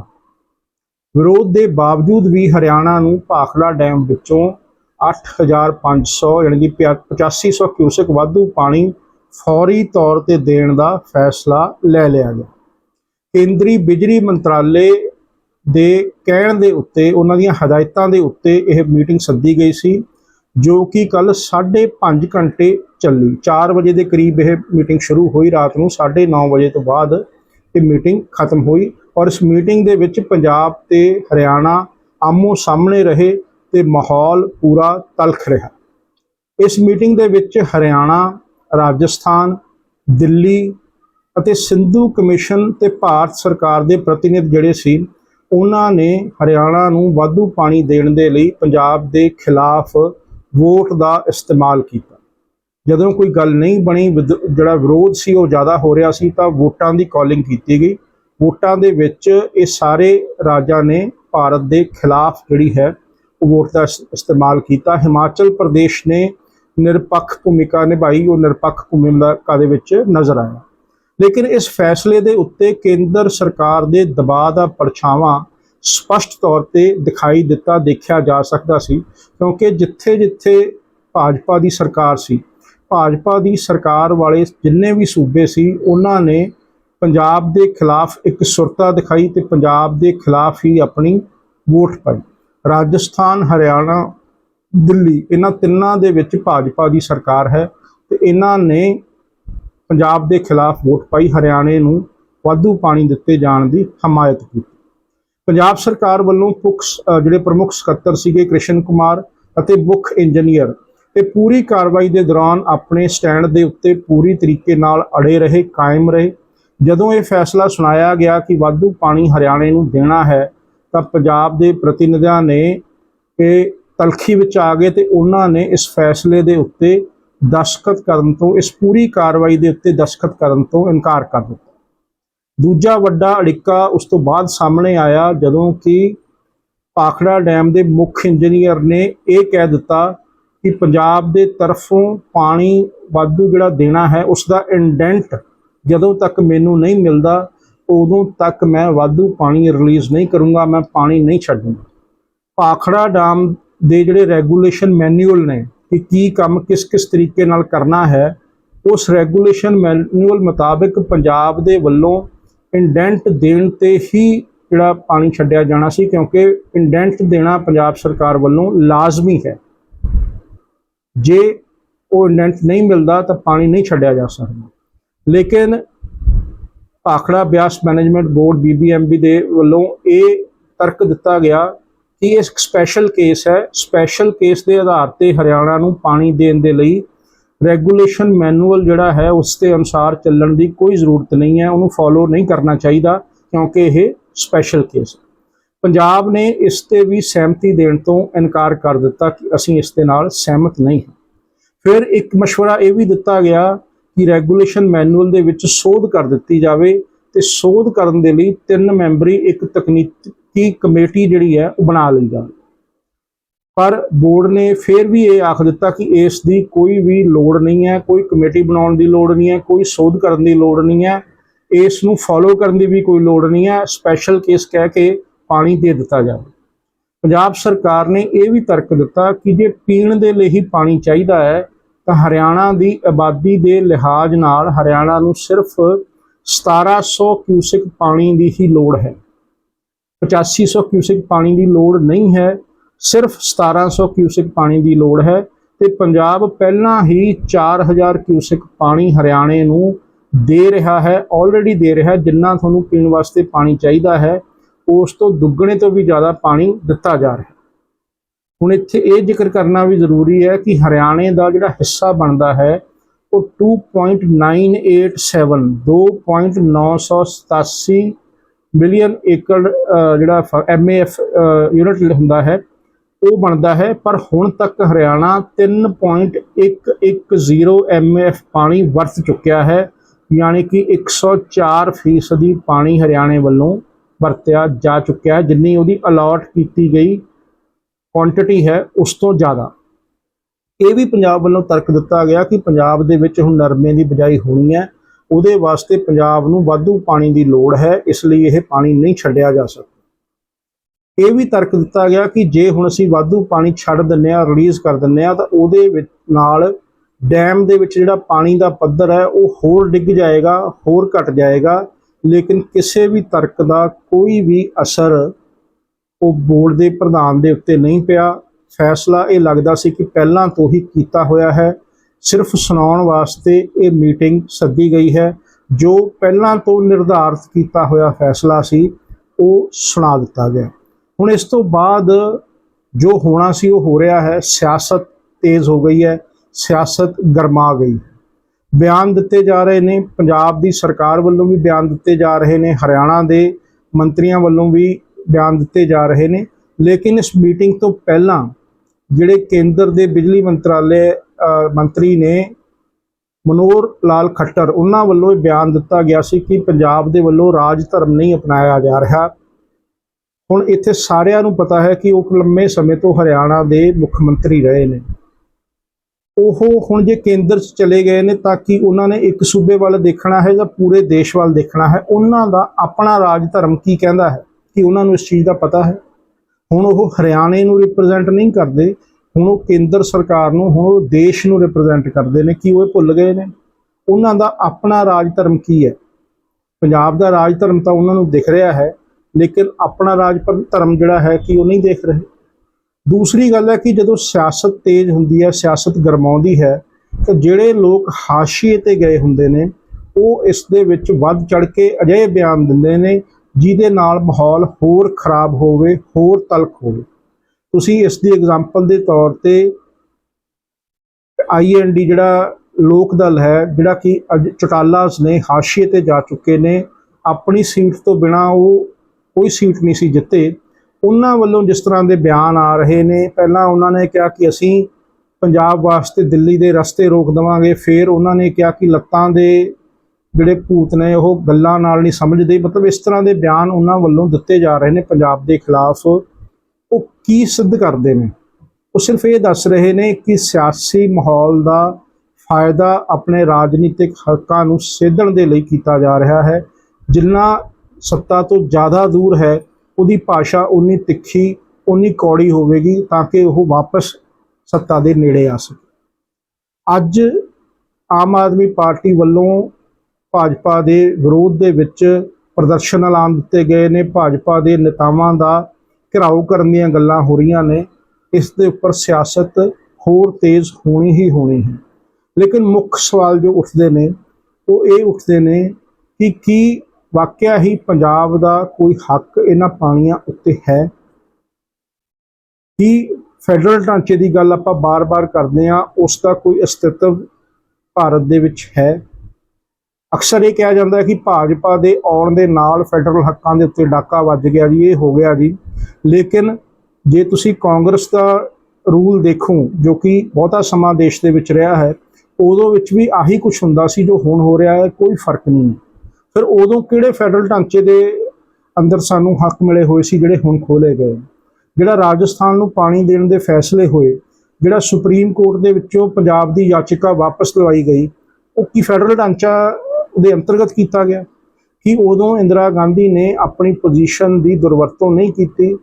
ਵਿਰੋਧ ਦੇ ਬਾਵਜੂਦ ਵੀ ਹਰਿਆਣਾ ਨੂੰ ਭਾਖੜਾ ਡੈਮ ਵਿੱਚੋਂ 8500 ਯਾਨੀ ਕਿ 8500 ਕਿਊਸਕ ਵਾਧੂ ਪਾਣੀ ਫੌਰੀ ਤੌਰ ਤੇ ਦੇਣ ਦਾ ਫੈਸਲਾ ਲੈ ਲਿਆ ਗਿਆ। ਕੇਂਦਰੀ ਬਿਜਲੀ ਮੰਤਰਾਲੇ ਦੇ ਕਹਿਣ ਦੇ ਉੱਤੇ, ਉਹਨਾਂ ਦੀਆਂ ਹਦਾਇਤਾਂ ਦੇ ਉੱਤੇ ਇਹ ਮੀਟਿੰਗ ਸੱਦੀ ਗਈ ਸੀ। ਜੋ ਕਿ ਕੱਲ 5.5 ਘੰਟੇ ਚੱਲੀ। 4 ਵਜੇ ਦੇ ਕਰੀਬ ਇਹ ਮੀਟਿੰਗ ਸ਼ੁਰੂ ਹੋਈ ਰਾਤ ਨੂੰ 9:30 ਵਜੇ ਤੋਂ ਬਾਅਦ ਇਹ ਮੀਟਿੰਗ ਖਤਮ ਹੋਈ ਔਰ ਇਸ ਮੀਟਿੰਗ ਦੇ ਵਿੱਚ ਪੰਜਾਬ ਤੇ ਹਰਿਆਣਾ ਆਮੋ ਸਾਹਮਣੇ ਰਹੇ ਤੇ ਮਾਹੌਲ ਪੂਰਾ ਤਲਖ ਰਿਹਾ। ਇਸ ਮੀਟਿੰਗ ਦੇ ਵਿੱਚ ਹਰਿਆਣਾ, ਰਾਜਸਥਾਨ, ਦਿੱਲੀ ਅਤੇ ਸਿੰਧੂ ਕਮਿਸ਼ਨ ਤੇ ਭਾਰਤ ਸਰਕਾਰ ਦੇ ਪ੍ਰਤੀਨਿਧ ਜਿਹੜੇ ਸੀ, ਉਹਨਾਂ ਨੇ ਹਰਿਆਣਾ ਨੂੰ ਵਾਧੂ ਪਾਣੀ ਦੇਣ ਦੇ ਲਈ ਪੰਜਾਬ ਦੇ ਖਿਲਾਫ ਵੋਟ ਦਾ ਇਸਤੇਮਾਲ ਕੀਤਾ। ਜਦੋਂ ਕੋਈ ਗੱਲ ਨਹੀਂ ਬਣੀ, ਵਿਦ- ਜਿਹੜਾ ਵਿਰੋਧ ਸੀ, ਉਹ ਜ਼ਿਆਦਾ ਹੋ ਰਿਹਾ ਸੀ, ਤਾਂ ਵੋਟਾਂ ਦੀ ਕਾਲਿੰਗ ਕੀਤੀ ਗਈ। ਵੋਟਾਂ ਦੇ ਵਿੱਚ ਇਹ ਸਾਰੇ ਰਾਜਾਂ ਨੇ ਭਾਰਤ ਦੇ ਖਿਲਾਫ ਜਿਹੜੀ ਹੈ, ਉਹ ਵੋਟ ਦਾ ਇਸਤੇਮਾਲ ਕੀਤਾ। ਹਿਮਾਚਲ ਪ੍ਰਦੇਸ਼ ਨੇ ਨਿਰਪੱਖ ਭੂਮਿਕਾ ਨਿਭਾਈ, ਉਹ ਨਿਰਪੱਖ ਭੂਮਿਕਾ ਦੇ ਵਿੱਚ ਨਜ਼ਰ ਆਇਆ। ਲੇਕਿਨ ਇਸ ਫੈਸਲੇ ਦੇ ਉੱਤੇ ਕੇਂਦਰ ਸਰਕਾਰ ਦੇ ਦਬਾਅ ਦਾ ਪਰਛਾਵਾਂ ਸਪਸ਼ਟ ਤੌਰ ਤੇ ਦਿਖਾਈ ਦਿੱਤਾ, ਦੇਖਿਆ ਜਾ ਸਕਦਾ ਸੀ, ਕਿਉਂਕਿ ਜਿੱਥੇ-ਜਿੱਥੇ ਭਾਜਪਾ ਦੀ ਸਰਕਾਰ ਸੀ, ਭਾਜਪਾ ਦੀ ਸਰਕਾਰ ਵਾਲੇ ਜਿੰਨੇ ਵੀ ਸੂਬੇ ਸੀ, ਉਹਨਾਂ ਨੇ ਪੰਜਾਬ ਦੇ ਖਿਲਾਫ ਇੱਕ ਸੁਰਤਾ ਦਿਖਾਈ ਤੇ ਪੰਜਾਬ ਦੇ ਖਿਲਾਫ ਹੀ ਆਪਣੀ ਵੋਟ ਪਾਈ। ਰਾਜਸਥਾਨ, ਹਰਿਆਣਾ, ਦਿੱਲੀ, ਇਹਨਾਂ ਤਿੰਨਾਂ ਦੇ ਵਿੱਚ ਭਾਜਪਾ ਦੀ ਸਰਕਾਰ ਹੈ ਤੇ ਇਹਨਾਂ ਨੇ ਪੰਜਾਬ ਦੇ ਖਿਲਾਫ ਵੋਟ ਪਾਈ, ਹਰਿਆਣੇ ਨੂੰ ਵਾਧੂ ਪਾਣੀ ਦਿੱਤੇ ਜਾਣ ਦੀ ਹਮਾਇਤ ਕੀਤੀ। ਪੰਜਾਬ ਸਰਕਾਰ ਵੱਲੋਂ ਮੁੱਖ ਜਿਹੜੇ ਪ੍ਰਮੁੱਖ ਸਕੱਤਰ ਸੀਗੇ ਕ੍ਰਿਸ਼ਨ ਕੁਮਾਰ ਅਤੇ ਮੁੱਖ ਇੰਜੀਨੀਅਰ ਤੇ ਪੂਰੀ ਕਾਰਵਾਈ ਦੇ ਦੌਰਾਨ ਆਪਣੇ ਸਟੈਂਡ ਦੇ ਉੱਤੇ ਪੂਰੀ ਤਰੀਕੇ ਨਾਲ ਅੜੇ ਰਹੇ, ਕਾਇਮ ਰਹੇ। ਜਦੋਂ ਇਹ ਫੈਸਲਾ ਸੁਣਾਇਆ ਗਿਆ ਕਿ ਵਾਧੂ ਪਾਣੀ ਹਰਿਆਣੇ ਨੂੰ ਦੇਣਾ ਹੈ, ਤਾਂ ਪੰਜਾਬ ਦੇ ਪ੍ਰਤੀਨਿਧਾਂ ਨੇ ਇਹ ਤਲਖੀ ਵਿੱਚ ਆ ਗਏ ਤੇ ਉਹਨਾਂ ਨੇ ਇਸ ਫੈਸਲੇ ਦੇ ਉੱਤੇ ਦਸਖਤ ਕਰਨ ਤੋਂ, ਇਸ ਪੂਰੀ ਕਾਰਵਾਈ ਦੇ ਉੱਤੇ ਦਸਖਤ ਕਰਨ ਤੋਂ ਇਨਕਾਰ ਕਰ ਦਿੱਤਾ। ਦੂਜਾ ਵੱਡਾ ਅੜਿੱਕਾ ਉਸ ਤੋਂ ਬਾਅਦ ਸਾਹਮਣੇ ਆਇਆ ਜਦੋਂ ਕਿ ਪਾਖੜਾ ਡੈਮ ਦੇ ਮੁੱਖ ਇੰਜੀਨੀਅਰ ਨੇ ਇਹ ਕਹਿ ਦਿੱਤਾ ਕਿ ਪੰਜਾਬ ਦੇ ਤਰਫੋਂ ਪਾਣੀ ਵਾਧੂ ਜਿਹੜਾ ਦੇਣਾ ਹੈ, ਉਸ ਦਾ ਇੰਡੈਂਟ ਜਦੋਂ ਤੱਕ ਮੈਨੂੰ ਨਹੀਂ ਮਿਲਦਾ, ਉਦੋਂ ਤੱਕ ਮੈਂ ਵਾਧੂ ਪਾਣੀ ਰਿਲੀਜ਼ ਨਹੀਂ ਕਰੂੰਗਾ, ਮੈਂ ਪਾਣੀ ਨਹੀਂ ਛੱਡੂੰਗਾ। ਪਾਖੜਾ ਡੈਮ ਦੇ ਜਿਹੜੇ ਰੈਗੂਲੇਸ਼ਨ ਮੈਨੂਅਲ ਨੇ ਕਿ ਕੀ ਕੰਮ ਕਿਸ ਕਿਸ ਤਰੀਕੇ ਨਾਲ ਕਰਨਾ ਹੈ, ਉਸ ਰੈਗੂਲੇਸ਼ਨ ਮੈਨੂਅਲ ਮੁਤਾਬਕ ਪੰਜਾਬ ਦੇ ਵੱਲੋਂ ਇੰਡੈਂਟ ਦੇਣ ਤੇ ਹੀ ਜਿਹੜਾ ਪਾਣੀ ਛੱਡਿਆ ਜਾਣਾ ਸੀ, ਕਿਉਂਕਿ ਇੰਡੈਂਟ ਦੇਣਾ ਪੰਜਾਬ ਸਰਕਾਰ ਵੱਲੋਂ ਲਾਜ਼ਮੀ ਹੈ। ਜੇ ਉਹ ਇੰਡੈਂਟ ਨਹੀਂ ਮਿਲਦਾ ਤਾਂ ਪਾਣੀ ਨਹੀਂ ਛੱਡਿਆ ਜਾ ਸਕਦਾ। ਲੇਕਿਨ Bhakra Beas management board BBMB ਦੇ ਵੱਲੋਂ ਇਹ ਤਰਕ ਦਿੱਤਾ ਗਿਆ ਕਿ ਇਹ ਸਪੈਸ਼ਲ ਕੇਸ ਹੈ। ਸਪੈਸ਼ਲ ਕੇਸ ਦੇ ਆਧਾਰ ਤੇ ਹਰਿਆਣਾ ਨੂੰ ਪਾਣੀ ਦੇਣ ਦੇ ਲਈ ਰੈਗੂਲੇਸ਼ਨ ਮੈਨੂਅਲ ਜਿਹੜਾ ਹੈ ਉਸ ਦੇ ਅਨੁਸਾਰ ਚੱਲਣ ਦੀ ਕੋਈ ਜ਼ਰੂਰਤ ਨਹੀਂ ਹੈ ਉਹਨੂੰ ਫੋਲੋ ਨਹੀਂ ਕਰਨਾ ਚਾਹੀਦਾ ਕਿਉਂਕਿ ਇਹ ਸਪੈਸ਼ਲ ਕੇਸ ਹੈ ਪੰਜਾਬ ਨੇ ਇਸ ਤੇ ਵੀ ਸਹਿਮਤੀ ਦੇਣ ਤੋਂ ਇਨਕਾਰ ਕਰ ਦਿੱਤਾ ਕਿ ਅਸੀਂ ਇਸ ਦੇ ਨਾਲ ਸਹਿਮਤ ਨਹੀਂ ਹਾਂ ਫਿਰ ਇੱਕ مشورہ ਇਹ ਵੀ ਦਿੱਤਾ ਗਿਆ ਕਿ ਰੈਗੂਲੇਸ਼ਨ ਮੈਨੂਅਲ ਦੇ ਵਿੱਚ ਸੋਧ ਕਰ ਦਿੱਤੀ ਜਾਵੇ ਤੇ ਸੋਧ ਕਰਨ ਦੇ ਲਈ ਤਿੰਨ ਮੈਂਬਰੀ ਇੱਕ ਤਕਨੀਕੀ ਕਮੇਟੀ ਜਿਹੜੀ ਹੈ ਉਹ ਬਣਾ ਲਈ ਜਾਵੇ ਪਰ ਬੋਰਡ ਨੇ ਫਿਰ ਵੀ ਇਹ ਆਖ ਦਿੱਤਾ ਕਿ ਇਸ ਦੀ ਕੋਈ ਵੀ ਲੋੜ ਨਹੀਂ ਹੈ, ਕੋਈ ਕਮੇਟੀ ਬਣਾਉਣ ਦੀ ਲੋੜ ਨਹੀਂ ਹੈ, ਕੋਈ ਸੋਧ ਕਰਨ ਦੀ ਲੋੜ ਨਹੀਂ ਹੈ, ਇਸ ਨੂੰ ਫੋਲੋ ਕਰਨ ਦੀ ਵੀ ਕੋਈ ਲੋੜ ਨਹੀਂ ਹੈ ਸਪੈਸ਼ਲ ਕੇਸ ਕਹਿ ਕੇ ਪਾਣੀ ਦੇ ਦਿੱਤਾ ਜਾਵੇ। ਪੰਜਾਬ ਸਰਕਾਰ ਨੇ ਇਹ ਵੀ ਤਰਕ ਦਿੱਤਾ ਕਿ ਜੇ ਪੀਣ ਦੇ ਲਈ ਹੀ ਪਾਣੀ ਚਾਹੀਦਾ ਹੈ, ਤਾਂ ਹਰਿਆਣਾ ਦੀ ਆਬਾਦੀ ਦੇ ਲਿਹਾਜ਼ ਨਾਲ ਹਰਿਆਣਾ ਨੂੰ ਸਿਰਫ 1700 ਕਿਊਸਿਕ ਪਾਣੀ ਦੀ ਹੀ ਲੋੜ ਹੈ। 8500 ਕਿਊਸਿਕ ਪਾਣੀ ਦੀ ਲੋੜ ਨਹੀਂ ਹੈ ਸਿਰਫ 1700 ਕਿਊਸਿਕ ਪਾਣੀ ਦੀ ਲੋੜ ਹੈ ਤੇ ਪੰਜਾਬ ਪਹਿਲਾਂ ਹੀ 4000 ਕਿਊਸਿਕ ਪਾਣੀ ਹਰਿਆਣੇ ਨੂੰ ਦੇ ਰਿਹਾ ਹੈ ਆਲਰੇਡੀ ਦੇ ਰਿਹਾ ਜਿੰਨਾ ਤੁਹਾਨੂੰ ਪੀਣ ਵਾਸਤੇ ਪਾਣੀ ਚਾਹੀਦਾ ਹੈ ਉਸ ਤੋਂ ਦੁੱਗਣੇ ਤੋਂ ਵੀ ਜ਼ਿਆਦਾ ਪਾਣੀ ਦਿੱਤਾ ਜਾ ਰਿਹਾ ਹੁਣ ਇੱਥੇ ਇਹ ਜ਼ਿਕਰ ਕਰਨਾ ਵੀ ਜ਼ਰੂਰੀ ਹੈ ਕਿ ਹਰਿਆਣੇ ਦਾ ਜਿਹੜਾ ਹਿੱਸਾ ਬਣਦਾ ਹੈ ਉਹ 2.987 2.987 ਮਿਲੀਅਨ ਏਕੜ ਅ, ਜਿਹੜਾ ਐਮਏਐਫ ਯੂਨਿਟ ਹੁੰਦਾ ਹੈ ਉਹ ਬਣਦਾ ਹੈ, ਪਰ ਹੁਣ ਤੱਕ ਹਰਿਆਣਾ 3.110 ਐਮਏਐਫ ਪਾਣੀ ਵਰਤ ਚੁੱਕਿਆ ਹੈ, ਯਾਨੀ ਕਿ 104 ਫੀਸਦੀ ਪਾਣੀ ਹਰਿਆਣੇ ਵੱਲੋਂ ਵਰਤਿਆ ਜਾ ਚੁੱਕਿਆ ਹੈ, ਜਿੰਨੀ ਉਹਦੀ ਅਲਾਟ ਕੀਤੀ ਗਈ ਕੁਆਂਟੀਟੀ ਹੈ ਉਸ ਤੋਂ ਜ਼ਿਆਦਾ। ਇਹ ਵੀ ਪੰਜਾਬ ਵੱਲੋਂ ਤਰਕ ਦਿੱਤਾ ਗਿਆ ਕਿ ਪੰਜਾਬ ਦੇ ਵਿੱਚ ਹੁਣ ਨਰਮੇ ਦੀ ਬਿਜਾਈ ਹੋਣੀ ਹੈ, ਉਹਦੇ ਵਾਸਤੇ ਪੰਜਾਬ ਨੂੰ ਵਾਧੂ ਪਾਣੀ ਦੀ ਲੋੜ ਹੈ, ਇਸ ਲਈ ਇਹ ਪਾਣੀ ਨਹੀਂ ਛੱਡਿਆ ਜਾ ਸਕਦਾ। ਇਹ ਵੀ ਤਰਕ ਦਿੱਤਾ ਗਿਆ ਕਿ ਜੇ ਹੁਣ ਅਸੀਂ ਵਾਧੂ ਪਾਣੀ ਛੱਡ ਦਿੰਨੇ ਆ ਰਿਲੀਜ਼ ਕਰ ਦਿੰਨੇ ਆ ਤਾਂ ਉਹਦੇ ਵਿੱਚ ਨਾਲ ਡੈਮ ਦੇ ਵਿੱਚ ਜਿਹੜਾ ਪਾਣੀ ਦਾ ਪੱਧਰ ਹੈ, ਉਹ ਹੋਰ ਡਿੱਗ ਜਾਏਗਾ, ਹੋਰ ਘਟ ਜਾਏਗਾ। ਲੇਕਿਨ ਕਿਸੇ ਵੀ ਤਰਕ ਦਾ ਕੋਈ ਵੀ ਅਸਰ ਉਹ ਬੋਰਡ ਦੇ ਪ੍ਰਧਾਨ ਦੇ ਉੱਤੇ ਨਹੀਂ ਪਿਆ। ਫੈਸਲਾ ਇਹ ਲੱਗਦਾ ਸੀ ਕਿ ਪਹਿਲਾਂ ਤੋਂ ਹੀ ਕੀਤਾ ਹੋਇਆ ਹੈ। ਸਿਰਫ ਸੁਣਾਉਣ ਵਾਸਤੇ ਇਹ ਮੀਟਿੰਗ ਸੱਦੀ ਗਈ ਹੈ। ਜੋ ਪਹਿਲਾਂ ਤੋਂ ਨਿਰਧਾਰਤ ਕੀਤਾ ਹੋਇਆ ਫੈਸਲਾ ਸੀ, ਉਹ ਸੁਣਾ ਦਿੱਤਾ ਗਿਆ। ਹੁਣ ਇਸ ਤੋਂ ਬਾਅਦ ਜੋ ਹੋਣਾ ਸੀ, ਉਹ ਹੋ ਰਿਹਾ ਹੈ। ਸਿਆਸਤ ਤੇਜ਼ ਹੋ ਗਈ ਹੈ। ਸਿਆਸਤ ਗਰਮਾ ਗਈ। ਬਿਆਨ ਦਿੱਤੇ ਜਾ ਰਹੇ ਨੇ। ਪੰਜਾਬ ਦੀ ਸਰਕਾਰ ਵੱਲੋਂ ਵੀ ਬਿਆਨ ਦਿੱਤੇ ਜਾ ਰਹੇ ਨੇ। ਹਰਿਆਣਾ ਦੇ ਮੰਤਰੀਆਂ ਵੱਲੋਂ ਵੀ ਬਿਆਨ ਦਿੱਤੇ ਜਾ ਰਹੇ ਨੇ। ਲੇਕਿਨ ਇਸ ਮੀਟਿੰਗ ਤੋਂ ਪਹਿਲਾਂ ਜਿਹੜੇ ਕੇਂਦਰ ਦੇ ਬਿਜਲੀ ਮੰਤਰਾਲੇ ਮੰਤਰੀ ਨੇ ਮਨੋਹਰ ਲਾਲ ਖੱਟਰ, ਉਹਨਾਂ ਵੱਲੋਂ ਇਹ ਬਿਆਨ ਦਿੱਤਾ ਗਿਆ ਸੀ ਕਿ ਪੰਜਾਬ ਦੇ ਵੱਲੋਂ ਰਾਜ ਧਰਮ ਨਹੀਂ ਅਪਣਾਇਆ ਜਾ ਰਿਹਾ। ਹੁਣ ਇੱਥੇ ਸਾਰਿਆਂ ਨੂੰ ਪਤਾ ਹੈ ਕਿ ਉਹ ਲੰਮੇ ਸਮੇਂ ਤੋਂ ਹਰਿਆਣਾ ਦੇ ਮੁੱਖ ਮੰਤਰੀ ਰਹੇ ਨੇ। ਉਹ ਹੁਣ ਜੇ ਕੇਂਦਰ 'ਚ ਚਲੇ ਗਏ ਨੇ ਤਾਂ ਕਿ ਉਹਨਾਂ ਨੇ ਇੱਕ ਸੂਬੇ ਵੱਲ ਦੇਖਣਾ ਹੈ ਜਾਂ ਪੂਰੇ ਦੇਸ਼ ਵੱਲ ਦੇਖਣਾ ਹੈ? ਉਹਨਾਂ ਦਾ ਆਪਣਾ ਰਾਜ ਧਰਮ ਕੀ ਕਹਿੰਦਾ ਹੈ? ਕਿ ਉਹਨਾਂ ਨੂੰ ਇਸ ਚੀਜ਼ ਦਾ ਪਤਾ ਹੈ? ਹੁਣ ਉਹ ਹਰਿਆਣੇ ਨੂੰ ਰਿਪਰੈਜ਼ੈਂਟ ਨਹੀਂ ਕਰਦੇ, ਹੁਣ ਉਹ ਕੇਂਦਰ ਸਰਕਾਰ ਨੂੰ, ਹੁਣ ਉਹ ਦੇਸ਼ ਨੂੰ ਰਿਪਰੈਜ਼ੈਂਟ ਕਰਦੇ ਨੇ, ਕੀ ਉਹ ਭੁੱਲ ਗਏ ਨੇ? ਉਹਨਾਂ ਦਾ ਆਪਣਾ ਰਾਜ ਧਰਮ ਕੀ ਹੈ? ਪੰਜਾਬ ਦਾ ਰਾਜ ਧਰਮ ਤਾਂ ਉਹਨਾਂ ਨੂੰ ਦਿਖ ਰਿਹਾ ਹੈ। ਲੇਕਿਨ ਆਪਣਾ ਰਾਜ ਪਰ- ਧਰਮ ਜਿਹੜਾ ਹੈ ਕਿ ਉਹ ਨਹੀਂ ਦੇਖ ਰਹੇ। ਦੂਸਰੀ ਗੱਲ ਹੈ ਕਿ ਜਦੋਂ ਸਿਆਸਤ ਤੇਜ਼ ਹੁੰਦੀ ਹੈ, ਸਿਆਸਤ ਗਰਮਾਉਂਦੀ ਹੈ, ਤਾਂ ਜਿਹੜੇ ਲੋਕ ਹਾਸ਼ੀਏ ਤੇ ਗਏ ਹੁੰਦੇ ਨੇ, ਉਹ ਇਸ ਦੇ ਵਿੱਚ ਵੱਧ ਚੜ ਕੇ ਅਜਿਹੇ ਬਿਆਨ ਦਿੰਦੇ ਨੇ ਜਿਹਦੇ ਨਾਲ ਮਾਹੌਲ ਹੋਰ ਖਰਾਬ ਹੋਵੇ, ਹੋਰ ਤਲਖ ਹੋਵੇ। ਤੁਸੀਂ ਇਸ ਦੀ ਐਗਜ਼ਾਮਪਲ ਦੇ ਤੌਰ ਤੇ ਆਈਐਨਡੀ ਜਿਹੜਾ ਲੋਕ ਦਲ ਹੈ, ਜਿਹੜਾ ਕਿ ਅੱਜ ਚਟਾਲਾਸ ਨੇ ਹਾਸ਼ੀਏ ਤੇ ਜਾ ਚੁੱਕੇ ਨੇ, ਆਪਣੀ ਸੀਟ ਤੋਂ ਬਿਨਾ ਉਹ ਕੋਈ ਸੀਟ ਨਹੀਂ ਸੀ ਜਿੱਤੇ। ਉਹਨਾਂ ਵੱਲੋਂ ਜਿਸ ਤਰ੍ਹਾਂ ਦੇ ਬਿਆਨ ਆ ਰਹੇ ਨੇ, ਪਹਿਲਾਂ ਉਹਨਾਂ ਨੇ ਕਿਹਾ ਕਿ ਅਸੀਂ ਪੰਜਾਬ ਵਾਸਤੇ ਦਿੱਲੀ ਦੇ ਰਸਤੇ ਰੋਕ ਦੇਵਾਂਗੇ, ਫਿਰ ਉਹਨਾਂ ਨੇ ਕਿਹਾ ਕਿ ਲੱਤਾਂ ਦੇ ਜਿਹੜੇ ਭੂਤ ਨੇ, ਉਹ ਗੱਲਾਂ ਨਾਲ ਨਹੀਂ ਸਮਝਦੇ। ਮਤਲਬ ਇਸ ਤਰ੍ਹਾਂ ਦੇ ਬਿਆਨ ਉਹਨਾਂ ਵੱਲੋਂ ਦਿੱਤੇ ਜਾ ਰਹੇ ਨੇ ਪੰਜਾਬ ਦੇ ਖਿਲਾਫ। ਉਹ ਕੀ ਸਿੱਧ ਕਰਦੇ ਨੇ? ਉਹ ਸਿਰਫ ਇਹ ਦੱਸ ਰਹੇ ਨੇ ਕਿ ਸਿਆਸੀ ਮਾਹੌਲ ਦਾ ਫਾਇਦਾ ਆਪਣੇ ਰਾਜਨੀਤਿਕ ਹੱਕਾਂ ਨੂੰ ਸੇਧਣ ਦੇ ਲਈ ਕੀਤਾ ਜਾ ਰਿਹਾ ਹੈ। ਜਿੰਨਾ ਸੱਤਾ ਤੋਂ ਜ਼ਿਆਦਾ ਦੂਰ ਹੈ, ਉਹਦੀ ਭਾਸ਼ਾ ਉਨੀ ਤਿੱਖੀ ਉਨੀ ਕੌੜੀ ਹੋਵੇਗੀ ਤਾਂ ਕਿ ਉਹ ਵਾਪਸ ਸੱਤਾ ਦੇ ਨੇੜੇ ਆ ਸਕੇ। ਅੱਜ ਆਮ ਆਦਮੀ ਪਾਰਟੀ ਵੱਲੋਂ ਭਾਜਪਾ ਦੇ ਵਿਰੋਧ ਦੇ ਵਿੱਚ ਪ੍ਰਦਰਸ਼ਨ ਐਲਾਨ ਦਿੱਤੇ ਗਏ ਨੇ। ਭਾਜਪਾ ਦੇ ਨੇਤਾਵਾਂ ਦਾ ਘਿਰਾਓ ਕਰਨ ਦੀਆਂ ਗੱਲਾਂ ਹੋ ਰਹੀਆਂ ਨੇ। ਇਸ ਦੇ ਉੱਪਰ ਸਿਆਸਤ ਹੋਰ ਤੇਜ਼ ਹੋਣੀ ਹੀ ਹੋਣੀ ਹੈ। ਲੇਕਿਨ ਮੁੱਖ ਸਵਾਲ ਜੋ ਉੱਠਦੇ ਨੇ, ਉਹ ਇਹ ਉੱਠਦੇ ਨੇ ਕਿ ਕੀ ਵਾਕਿਆ ਹੀ ਪੰਜਾਬ ਦਾ ਕੋਈ ਹੱਕ ਇਹਨਾਂ ਪਾਣੀਆਂ ਉੱਤੇ ਹੈ? ਕੀ ਫੈਡਰਲ ਢਾਂਚੇ ਦੀ ਗੱਲ ਆਪਾਂ ਬਾਰ-ਬਾਰ ਕਰਦੇ ਹਾਂ, ਉਸ ਦਾ ਕੋਈ ਅਸਤਿਤਵ ਭਾਰਤ ਦੇ ਵਿੱਚ ਹੈ? ਅਕਸਰ ਇਹ ਕਿਹਾ ਜਾਂਦਾ ਹੈ ਕਿ ਭਾਜਪਾ ਦੇ ਆਉਣ ਦੇ ਨਾਲ ਫੈਡਰਲ ਹੱਕਾਂ ਦੇ ਉੱਤੇ ਡਾਕਾ ਵੱਜ ਗਿਆ ਜੀ, ਇਹ ਹੋ ਗਿਆ ਜੀ। ਲੇਕਿਨ ਜੇ ਤੁਸੀਂ ਕਾਂਗਰਸ ਦਾ ਰੂਲ ਦੇਖੋ, ਜੋ ਕਿ ਬਹੁਤਾ ਸਮਾਂ ਦੇਸ਼ ਦੇ ਵਿੱਚ ਰਿਹਾ ਹੈ, ਉਦੋਂ ਵਿੱਚ ਵੀ ਆਹੀ ਕੁਝ ਹੁੰਦਾ ਸੀ ਜੋ ਹੁਣ ਹੋ ਰਿਹਾ ਹੈ, ਕੋਈ ਫ਼ਰਕ ਨਹੀਂ ਹੈ। ਫਿਰ ਉਦੋਂ ਕਿਹੜੇ ਫੈਡਰਲ ਢਾਂਚੇ ਦੇ ਅੰਦਰ ਸਾਨੂੰ ਹੱਕ ਮਿਲੇ ਹੋਏ ਸੀ ਜਿਹੜੇ ਹੁਣ ਖੋਲੇ ਗਏ? ਜਿਹੜਾ ਰਾਜਸਥਾਨ ਨੂੰ ਪਾਣੀ ਦੇਣ ਦੇ ਫੈਸਲੇ ਹੋਏ, ਜਿਹੜਾ ਸੁਪਰੀਮ ਕੋਰਟ ਦੇ ਵਿੱਚੋਂ ਪੰਜਾਬ ਦੀ ਯਾਚਿਕਾ ਵਾਪਸ ਲਵਾਈ ਗਈ, ਉਹ ਕੀ ਫੈਡਰਲ ਢਾਂਚਾ ਦੇ ਅੰਤਰਗਤ ਕੀਤਾ ਗਿਆ? ਕਿ ਉਦੋਂ ਇੰਦਰਾ ਗਾਂਧੀ ਨੇ ਆਪਣੀ ਪੋਜੀਸ਼ਨ ਦੀ ਦੁਰਵਰਤੋਂ ਨਹੀਂ ਕੀਤੀ?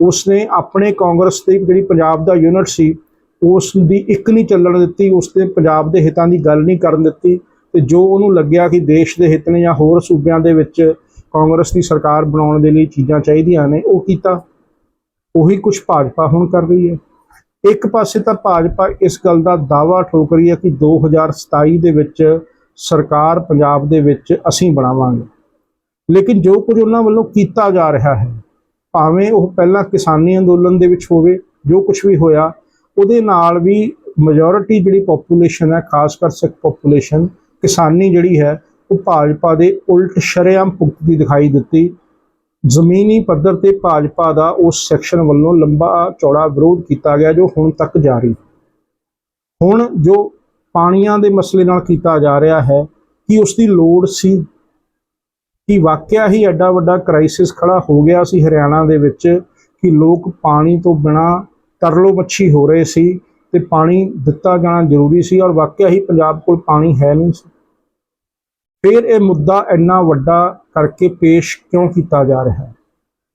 ਉਸਨੇ ਆਪਣੇ ਕਾਂਗਰਸ ਦੀ ਜਿਹੜੀ ਪੰਜਾਬ ਦਾ ਯੂਨਿਟ ਸੀ ਉਸ ਦੀ ਇੱਕ ਨਹੀਂ ਚੱਲਣ ਦਿੱਤੀ ਉਸਨੇ ਪੰਜਾਬ ਦੇ ਹਿੱਤਾਂ ਦੀ ਗੱਲ ਨਹੀਂ ਕਰਨ ਦਿੱਤੀ ਤੇ ਜੋ ਉਹਨੂੰ ਲੱਗਿਆ ਕਿ ਦੇਸ਼ ਦੇ ਹਿੱਤ ਨੇ ਜਾਂ ਹੋਰ ਸੂਬਿਆਂ ਦੇ ਵਿੱਚ ਕਾਂਗਰਸ ਦੀ ਸਰਕਾਰ ਬਣਾਉਣ ਦੇ ਲਈ ਚੀਜ਼ਾਂ ਚਾਹੀਦੀਆਂ ਨੇ, ਉਹ ਕੀਤਾ। ਉਹੀ ਕੁਝ ਭਾਜਪਾ ਹੁਣ ਕਰ ਰਹੀ ਹੈ। ਇੱਕ ਪਾਸੇ ਤਾਂ ਭਾਜਪਾ ਇਸ ਗੱਲ ਦਾ ਦਾਵਾ ਠੋਕ ਰਹੀ ਹੈ ਕਿ 2027 ਦੇ ਵਿੱਚ ਸਰਕਾਰ ਪੰਜਾਬ ਦੇ ਵਿੱਚ ਅਸੀਂ ਬਣਾਵਾਂਗੇ। ਲੇਕਿਨ ਜੋ ਕੁਝ ਉਹਨਾਂ ਵੱਲੋਂ ਕੀਤਾ ਜਾ ਰਿਹਾ ਹੈ, ਭਾਵੇਂ ਉਹ ਪਹਿਲਾਂ ਕਿਸਾਨੀ ਅੰਦੋਲਨ ਦੇ ਵਿੱਚ ਹੋਵੇ, ਜੋ ਕੁਝ ਵੀ ਹੋਇਆ, ਉਹਦੇ ਨਾਲ ਵੀ ਮੈਜੋਰਿਟੀ ਜਿਹੜੀ ਪੋਪੂਲੇਸ਼ਨ ਹੈ, ਖਾਸ ਕਰ ਸਿੱਖ ਪੋਪੂਲੇਸ਼ਨ ਕਿਸਾਨੀ ਜਿਹੜੀ ਹੈ, ਉਹ ਭਾਜਪਾ ਦੇ ਉਲਟ ਸ਼ਰੇਆਮ ਭੁਗਤਦੀ ਦਿਖਾਈ ਦਿੱਤੀ। ਜ਼ਮੀਨੀ ਪੱਧਰ ਤੇ ਭਾਜਪਾ ਦਾ ਉਸ ਸੈਕਸ਼ਨ ਵੱਲੋਂ ਲੰਬਾ ਚੌੜਾ ਵਿਰੋਧ ਕੀਤਾ ਗਿਆ ਜੋ ਹੁਣ ਤੱਕ ਜਾਰੀ। ਹੁਣ ਜੋ ਪਾਣੀਆਂ ਦੇ ਮਸਲੇ ਨਾਲ ਕੀਤਾ ਜਾ ਰਿਹਾ ਹੈ, ਕਿ ਉਸ ਦੀ ਲੋੜ ਸੀ? ਕਿ ਵਾਕਿਆ ਹੀ ਐਡਾ ਵੱਡਾ ਕ੍ਰਾਈਸਿਸ ਖੜਾ ਹੋ ਗਿਆ ਸੀ ਹਰਿਆਣਾ ਦੇ ਵਿੱਚ ਕਿ ਲੋਕ ਪਾਣੀ ਤੋਂ ਬਿਨਾ ਤਰਲੋ ਮੱਛੀ ਹੋ ਰਹੇ ਸੀ ਤੇ ਪਾਣੀ ਦਿੱਤਾ ਜਾਣਾ ਜ਼ਰੂਰੀ ਸੀ ਔਰ ਵਾਕਿਆ ਹੀ ਪੰਜਾਬ ਕੋਲ ਪਾਣੀ ਹੈ ਨਹੀਂ ਸੀ। ਫਿਰ ਇਹ ਮੁੱਦਾ ਇੰਨਾ ਵੱਡਾ ਕਰਕੇ ਪੇਸ਼ ਕਿਉਂ ਕੀਤਾ ਜਾ ਰਿਹਾ? ਹੈ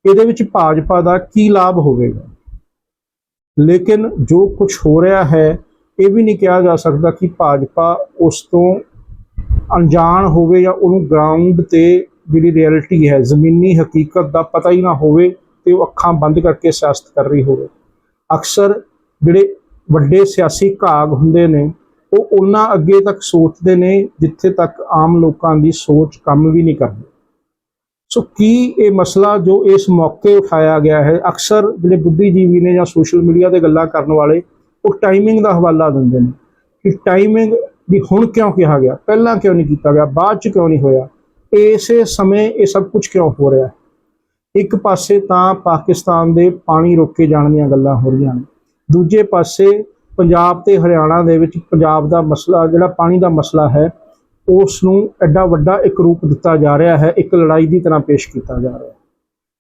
ਇਹਦੇ ਵਿੱਚ ਭਾਜਪਾ ਦਾ ਕੀ ਲਾਭ ਹੋਵੇਗਾ? ਲੇਕਿਨ ਜੋ ਕੁਝ ਹੋ ਰਿਹਾ ਹੈ, ਇਹ ਵੀ ਨਹੀਂ ਕਿਹਾ ਜਾ ਸਕਦਾ ਕਿ ਭਾਜਪਾ ਉਸ ਤੋਂ ਅਣਜਾਣ ਹੋਵੇ ਜਾਂ ਉਹਨੂੰ ਗਰਾਊਂਡ ਤੇ ਜਿਹੜੀ ਰਿਐਲਿਟੀ ਹੈ, ਜ਼ਮੀਨੀ ਹਕੀਕਤ ਦਾ ਪਤਾ ਹੀ ਨਾ ਹੋਵੇ ਤੇ ਉਹ ਅੱਖਾਂ ਬੰਦ ਕਰਕੇ ਸਿਆਸਤ ਕਰ ਰਹੀ ਹੋਵੇ। ਅਕਸਰ ਜਿਹੜੇ ਵੱਡੇ ਸਿਆਸੀ ਘਾਗ ਹੁੰਦੇ ਨੇ ਉਹ ਉਹਨਾਂ ਅੱਗੇ ਤੱਕ ਸੋਚਦੇ ਨੇ ਜਿੱਥੇ ਤੱਕ ਆਮ ਲੋਕਾਂ ਦੀ ਸੋਚ ਕੰਮ ਵੀ ਨਹੀਂ ਕਰਦੀ। ਸੋ ਕੀ ਇਹ ਮਸਲਾ ਜੋ ਇਸ ਮੌਕੇ ਉਠਾਇਆ ਗਿਆ ਹੈ, ਅਕਸਰ ਜਿਹੜੇ ਬੁੱਧੀਜੀਵੀ ਨੇ ਜਾਂ ਸੋਸ਼ਲ ਮੀਡੀਆ ਤੇ ਗੱਲਾਂ ਕਰਨ ਵਾਲੇ, ਉਹ ਟਾਈਮਿੰਗ ਦਾ ਹਵਾਲਾ ਦਿੰਦੇ ਨੇ ਕਿ ਟਾਈਮਿੰਗ ਵੀ ਹੁਣ ਕਿਉਂ ਕਿਹਾ ਗਿਆ, ਪਹਿਲਾਂ ਕਿਉਂ ਨਹੀਂ ਕੀਤਾ ਗਿਆ, ਬਾਅਦ ਚ ਕਿਉਂ ਨਹੀਂ ਹੋਇਆ, ਇਸੇ ਸਮੇਂ ਇਹ ਸਭ ਕੁਝ ਕਿਉਂ ਹੋ ਰਿਹਾ ਇੱਕ ਪਾਸੇ ਤਾਂ ਪਾਕਿਸਤਾਨ ਦੇ ਪਾਣੀ ਰੋਕੇ ਜਾਣ ਦੀਆਂ ਗੱਲਾਂ ਹੋ ਰਹੀਆਂ ਨੇ, ਦੂਜੇ ਪਾਸੇ ਪੰਜਾਬ ਤੇ ਹਰਿਆਣਾ ਦੇ ਵਿੱਚ ਪੰਜਾਬ ਦਾ ਮਸਲਾ, ਜਿਹੜਾ ਪਾਣੀ ਦਾ ਮਸਲਾ ਹੈ ਉਸ ਨੂੰ ਐਡਾ ਵੱਡਾ ਇੱਕ ਰੂਪ ਦਿੱਤਾ ਜਾ ਰਿਹਾ ਹੈ, ਇੱਕ ਲੜਾਈ ਦੀ ਤਰ੍ਹਾਂ ਪੇਸ਼ ਕੀਤਾ ਜਾ ਰਿਹਾ ਹੈ।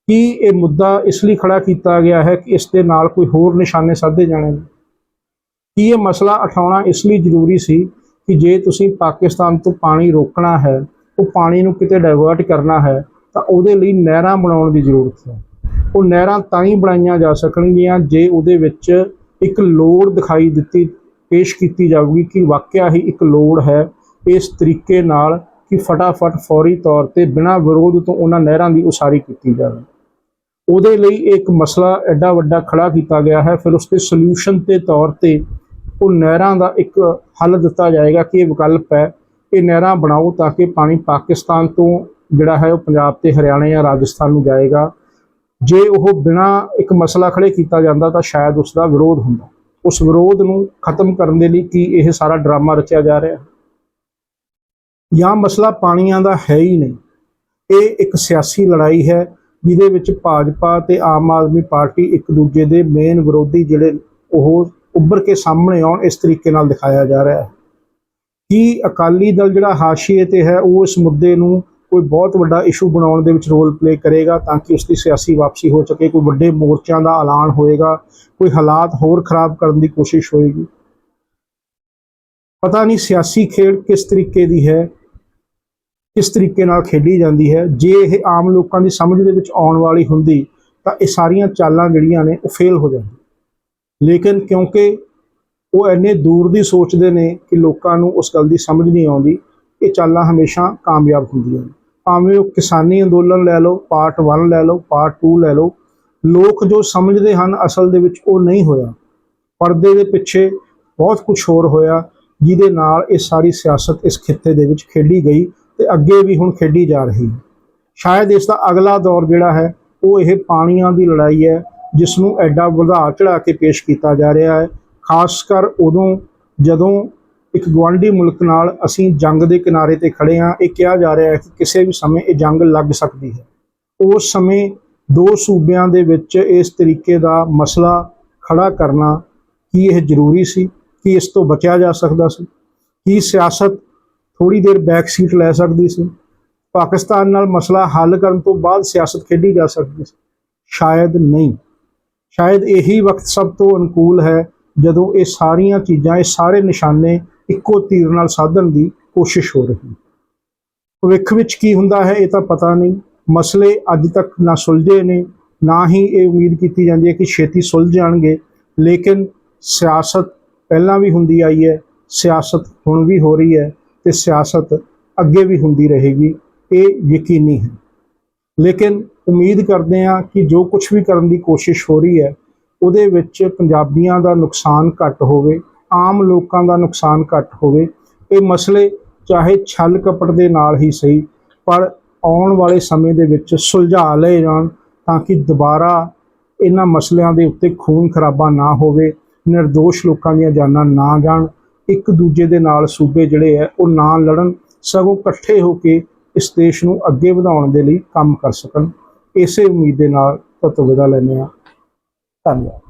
ਕੀ ਇਹ ਮੁੱਦਾ ਇਸ ਲਈ ਖੜਾ ਕੀਤਾ ਗਿਆ ਹੈ ਕਿ ਇਸ ਦੇ ਨਾਲ ਕੋਈ ਹੋਰ ਨਿਸ਼ਾਨੇ ਸਾਧੇ ਜਾਣੇ ਨੇ? ਕੀ ਇਹ ਮਸਲਾ ਉਠਾਉਣਾ ਇਸ ਲਈ ਜ਼ਰੂਰੀ ਸੀ ਕਿ ਜੇ ਤੁਸੀਂ ਪਾਕਿਸਤਾਨ ਤੋਂ ਪਾਣੀ ਰੋਕਣਾ ਹੈ, ਉਹ ਪਾਣੀ ਨੂੰ ਕਿਤੇ ਡਾਇਵਰਟ ਕਰਨਾ ਹੈ, ਤਾਂ ਉਹਦੇ ਲਈ ਨਹਿਰਾਂ ਬਣਾਉਣ ਦੀ ਜ਼ਰੂਰਤ ਹੈ। ਉਹ ਨਹਿਰਾਂ ਤਾਂ ਹੀ ਬਣਾਈਆਂ ਜਾ ਸਕਣਗੀਆਂ ਜੇ ਉਹਦੇ ਵਿੱਚ ਇੱਕ ਲੋੜ ਦਿਖਾਈ ਦਿੱਤੀ, ਪੇਸ਼ ਕੀਤੀ ਜਾਊਗੀ ਕਿ ਵਾਕਿਆ ਹੀ ਇੱਕ ਲੋੜ ਹੈ ਇਸ ਤਰੀਕੇ ਨਾਲ ਕਿ ਫਟਾਫਟ ਫੌਰੀ ਤੌਰ ਤੇ ਬਿਨਾਂ ਵਿਰੋਧ ਤੋਂ ਉਹਨਾਂ ਨਹਿਰਾਂ ਦੀ ਉਸਾਰੀ ਕੀਤੀ ਜਾਵੇ। ਉਹਦੇ ਲਈ ਇੱਕ ਮਸਲਾ ਐਡਾ ਵੱਡਾ ਖੜਾ ਕੀਤਾ ਗਿਆ ਹੈ, ਫਿਰ ਉਸ ਦੇ ਸੋਲੂਸ਼ਨ ਦੇ ਤੌਰ ਤੇ ਉਹ ਨਹਿਰਾਂ ਦਾ ਇੱਕ ਹੱਲ ਦਿੱਤਾ ਜਾਏਗਾ ਕਿ ਇਹ ਵਿਕਲਪ ਹੈ। ਇਹ ਨਹਿਰਾਂ ਬਣਾਓ ਤਾਂ ਕਿ ਪਾਣੀ ਪਾਕਿਸਤਾਨ ਤੋਂ ਜਿਹੜਾ ਹੈ ਉਹ ਪੰਜਾਬ ਤੇ ਹਰਿਆਣਾ ਜਾਂ ਰਾਜਸਥਾਨ ਨੂੰ ਜਾਏਗਾ। ਜੇ ਉਹ ਬਿਨਾ ਇੱਕ ਮਸਲਾ ਖੜੇ ਕੀਤਾ ਜਾਂਦਾ ਤਾਂ ਸ਼ਾਇਦ ਉਸ ਦਾ ਵਿਰੋਧ ਹੁੰਦਾ। ਉਸ ਵਿਰੋਧ ਨੂੰ ਖਤਮ ਕਰਨ ਦੇ ਲਈ ਕੀ ਇਹ ਸਾਰਾ ਡਰਾਮਾ ਰਚਿਆ ਜਾ ਰਿਹਾ? ਜਾਂ ਮਸਲਾ ਪਾਣੀਆਂ ਦਾ ਹੈ ਹੀ ਨਹੀਂ। ਇਹ ਇੱਕ ਸਿਆਸੀ ਲੜਾਈ ਹੈ ਜਿਹਦੇ ਵਿੱਚ ਭਾਜਪਾ ਤੇ ਆਮ ਆਦਮੀ ਪਾਰਟੀ ਇੱਕ ਦੂਜੇ ਦੇ ਮੇਨ ਵਿਰੋਧੀ ਜਿਹੜੇ ਉਹ ਉੱਭਰ ਕੇ ਸਾਹਮਣੇ ਆਉਣ, ਇਸ ਤਰੀਕੇ ਨਾਲ ਦਿਖਾਇਆ ਜਾ ਰਿਹਾ ਹੈ। ਕਿ ਅਕਾਲੀ ਦਲ ਜਿਹੜਾ ਹਾਸ਼ੀਏ ਤੇ ਹੈ, ਉਹ ਇਸ ਮੁੱਦੇ ਨੂੰ ਕੋਈ ਬਹੁਤ ਵੱਡਾ ਇਸ਼ੂ ਬਣਾਉਣ ਦੇ ਵਿੱਚ ਰੋਲ ਪਲੇ ਕਰੇਗਾ ਤਾਂ ਕਿ ਉਸ ਦੀ ਸਿਆਸੀ ਵਾਪਸੀ ਹੋ ਸਕੇ, ਕੋਈ ਵੱਡੇ ਮੋਰਚਿਆਂ ਦਾ ਐਲਾਨ ਹੋਏਗਾ, ਕੋਈ ਹਾਲਾਤ ਹੋਰ ਖਰਾਬ ਕਰਨ ਦੀ ਕੋਸ਼ਿਸ਼ ਹੋਏਗੀ। ਪਤਾ ਨਹੀਂ ਸਿਆਸੀ ਖੇਡ ਕਿਸ ਤਰੀਕੇ ਦੀ ਹੈ, ਕਿਸ ਤਰੀਕੇ ਨਾਲ ਖੇਡੀ ਜਾਂਦੀ ਹੈ। ਜੇ ਇਹ ਆਮ ਲੋਕਾਂ ਦੀ ਸਮਝ ਦੇ ਵਿੱਚ ਆਉਣ ਵਾਲੀ ਹੁੰਦੀ, ਤਾਂ ਇਹ ਸਾਰੀਆਂ ਚਾਲਾਂ ਜਿਹੜੀਆਂ ਨੇ ਉਹ ਫੇਲ ਹੋ ਜਾਂਦੀਆਂ। ਲੇਕਿਨ ਕਿਉਂਕਿ ਉਹ ਇੰਨੇ ਦੂਰ ਦੀ ਸੋਚਦੇ ਨੇ ਕਿ ਲੋਕਾਂ ਨੂੰ ਉਸ ਗੱਲ ਦੀ ਸਮਝ ਨਹੀਂ ਆਉਂਦੀ, ਇਹ ਚਾਲਾਂ ਹਮੇਸ਼ਾ ਕਾਮਯਾਬ ਹੁੰਦੀਆਂ ਨੇ। ਭਾਵੇਂ ਉਹ ਕਿਸਾਨੀ ਅੰਦੋਲਨ ਲੈ ਲਓ ਪਾਰਟ 1 ਲੈ ਲਓ ਪਾਰਟ 2 ਲੈ ਲਓ, ਲੋਕ ਜੋ ਸਮਝਦੇ ਹਨ ਅਸਲ ਦੇ ਵਿੱਚ ਉਹ ਨਹੀਂ ਹੋਇਆ। ਪਰਦੇ ਦੇ ਪਿੱਛੇ ਬਹੁਤ ਕੁਝ ਹੋਰ ਹੋਇਆ, ਜਿਹਦੇ ਨਾਲ ਇਹ ਸਾਰੀ ਸਿਆਸਤ ਇਸ ਖਿੱਤੇ ਦੇ ਵਿੱਚ ਖੇਡੀ ਗਈ ਤੇ ਅੱਗੇ ਵੀ ਹੁਣ ਖੇਡੀ ਜਾ ਰਹੀ ਹੈ। ਸ਼ਾਇਦ ਇਸ ਦਾ ਅਗਲਾ ਦੌਰ ਜਿਹੜਾ ਹੈ, ਉਹ ਇਹ ਪਾਣੀਆਂ ਦੀ ਲੜਾਈ ਹੈ, ਜਿਸ ਨੂੰ ਐਡਾ ਵਧਾ ਚੜਾ ਕੇ ਪੇਸ਼ ਕੀਤਾ ਜਾ ਰਿਹਾ ਹੈ। ਖਾਸ ਕਰ ਉਦੋਂ ਜਦੋਂ ਇੱਕ ਗਵਾਂਢੀ ਮੁਲਕ ਨਾਲ ਅਸੀਂ ਜੰਗ ਦੇ ਕਿਨਾਰੇ ਤੇ ਖੜੇ ਹਾਂ। ਇਹ ਕਿਹਾ ਜਾ ਰਿਹਾ ਹੈ ਕਿ ਕਿਸੇ ਵੀ ਸਮੇਂ ਇਹ ਜੰਗ ਲੱਗ ਸਕਦੀ ਹੈ। ਉਸ ਸਮੇਂ ਦੋ ਸੂਬਿਆਂ ਦੇ ਵਿੱਚ ਇਸ ਤਰੀਕੇ ਦਾ ਮਸਲਾ ਖੜਾ ਕਰਨਾ ਕੀ ਇਹ ਜ਼ਰੂਰੀ ਸੀ? ਕੀ ਇਸ ਤੋਂ ਬਚਿਆ ਜਾ ਸਕਦਾ ਸੀ? ਕੀ ਸਿਆਸਤ ਥੋੜੀ ਦੇਰ ਬੈਕ ਸੀਟ ਲੈ ਸਕਦੀ ਸੀ? ਪਾਕਿਸਤਾਨ ਨਾਲ ਮਸਲਾ ਹੱਲ ਕਰਨ ਤੋਂ ਬਾਅਦ ਸਿਆਸਤ ਖੇਡੀ ਜਾ ਸਕਦੀ ਸੀ? ਸ਼ਾਇਦ ਨਹੀਂ। ਸ਼ਾਇਦ ਇਹੀ ਵਕਤ ਸਭ ਤੋਂ ਅਨੁਕੂਲ ਹੈ ਜਦੋਂ ਇਹ ਸਾਰੀਆਂ ਚੀਜ਼ਾਂ, ਇਹ ਸਾਰੇ ਨਿਸ਼ਾਨੇ ਇੱਕੋ ਤੀਰ ਨਾਲ ਸਾਧਣ ਦੀ ਕੋਸ਼ਿਸ਼ ਹੋ ਰਹੀ। ਭਵਿੱਖ ਵਿੱਚ ਕੀ ਹੁੰਦਾ ਹੈ ਇਹ ਤਾਂ ਪਤਾ ਨਹੀਂ। ਮਸਲੇ ਅੱਜ ਤੱਕ ਨਾ ਸੁਲਝੇ ਨੇ, ਨਾ ਹੀ ਇਹ ਉਮੀਦ ਕੀਤੀ ਜਾਂਦੀ ਹੈ ਕਿ ਛੇਤੀ ਸੁਲਝ ਜਾਣਗੇ। ਲੇਕਿਨ ਸਿਆਸਤ ਪਹਿਲਾਂ ਵੀ ਹੁੰਦੀ ਆਈ ਹੈ, ਸਿਆਸਤ ਹੁਣ ਵੀ ਹੋ ਰਹੀ ਹੈ ਤੇ ਸਿਆਸਤ ਅੱਗੇ ਵੀ ਹੁੰਦੀ ਰਹੇਗੀ, ਇਹ ਯਕੀਨੀ ਹੈ। ਲੇਕਿਨ ਉਮੀਦ ਕਰਦੇ ਹਾਂ ਕਿ ਜੋ ਕੁਝ ਵੀ ਕਰਨ ਦੀ ਕੋਸ਼ਿਸ਼ ਹੋ ਰਹੀ ਹੈ, ਉਹਦੇ ਵਿੱਚ ਪੰਜਾਬੀਆਂ ਦਾ ਨੁਕਸਾਨ ਘੱਟ ਹੋਵੇ ਆਮ ਲੋਕਾਂ ਦਾ ਨੁਕਸਾਨ ਘੱਟ ਹੋਵੇ, ਇਹ ਮਸਲੇ ਚਾਹੇ ਛਲ ਕਪਟ ਦੇ ਨਾਲ ਹੀ ਸਹੀ, ਪਰ ਆਉਣ ਵਾਲੇ ਸਮੇਂ ਦੇ ਵਿੱਚ ਸੁਲਝਾ ਲਏ ਜਾਣ ਤਾਂ ਕਿ ਦੁਬਾਰਾ ਇਹਨਾਂ ਮਸਲਿਆਂ ਦੇ ਉੱਤੇ ਖੂਨ ਖਰਾਬਾ ਨਾ ਹੋਵੇ નિર્ਦੋਸ਼ ਲੋਕਾਂ ਦੀਆਂ ਜਾਨਾਂ ਨਾ ਜਾਣ, ਇੱਕ ਦੂਜੇ ਦੇ ਨਾਲ ਸੂਬੇ ਜਿਹੜੇ ਹੈ ਉਹ ਨਾ ਲੜਨ, ਸਗੋਂ ਇਕੱਠੇ ਹੋ ਕੇ ਇਸ ਦੇਸ਼ ਨੂੰ ਅੱਗੇ ਵਧਾਉਣ ਦੇ ਲਈ ਕੰਮ ਕਰ ਸਕਣ। ਇਸੇ ਉਮੀਦ ਦੇ ਨਾਲ ਤੁਹਾਨੂੰ ਵਿਦਾ ਲੈਂਦੇ ਹਾਂ। ਧੰਨਵਾਦ।